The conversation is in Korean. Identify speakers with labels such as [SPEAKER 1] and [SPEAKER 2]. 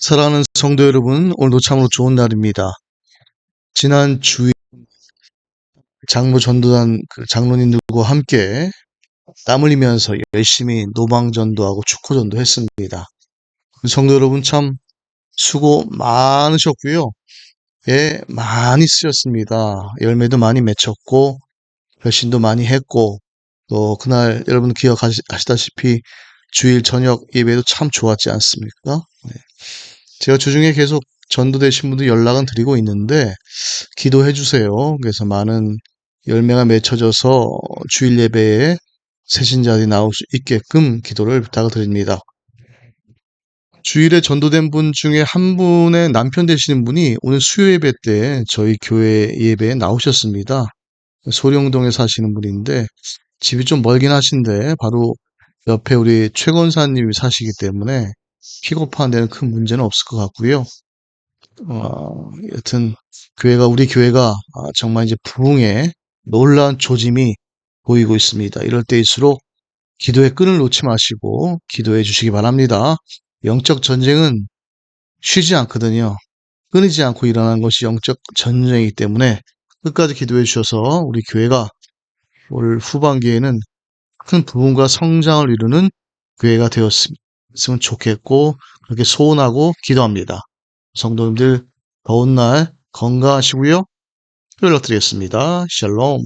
[SPEAKER 1] 사랑하는 성도 여러분, 오늘도 참으로 좋은 날입니다. 지난 주일 장로 전도단 그 장로님들과 함께 땀 흘리면서 열심히 노방 전도하고 축구 전도 했습니다. 성도 여러분 참 수고 많으셨고요. 예, 많이 쓰였습니다. 열매도 많이 맺혔고, 결신도 많이 했고, 또 그날 여러분 기억하시다시피 주일 저녁 예배도 참 좋았지 않습니까? 네. 제가 주중에 계속 전도되신 분들 연락은 드리고 있는데 기도해 주세요. 그래서 많은 열매가 맺혀져서 주일 예배에 새신자들이 나올 수 있게끔 기도를 부탁을 드립니다. 주일에 전도된 분 중에 한 분의 남편 되시는 분이 오늘 수요 예배 때 저희 교회 예배에 나오셨습니다. 소룡동에 사시는 분인데 집이 좀 멀긴 하신데 바로 옆에 우리 최건사님이 사시기 때문에 픽업하는 데는 큰 문제는 없을 것 같고요. 어, 여튼 교회가 우리 교회가 아, 정말 이제 부흥에 놀라운 조짐이 보이고 있습니다. 이럴 때일수록 기도의 끈을 놓지 마시고 기도해 주시기 바랍니다. 영적 전쟁은 쉬지 않거든요. 끊이지 않고 일어나는 것이 영적 전쟁이기 때문에 끝까지 기도해 주셔서 우리 교회가 올 후반기에는 큰 부흥과 성장을 이루는 교회가 되었으면 좋겠고 그렇게 소원하고 기도합니다. 성도님들 더운 날 건강하시고요. 연락드리겠습니다. 샬롬.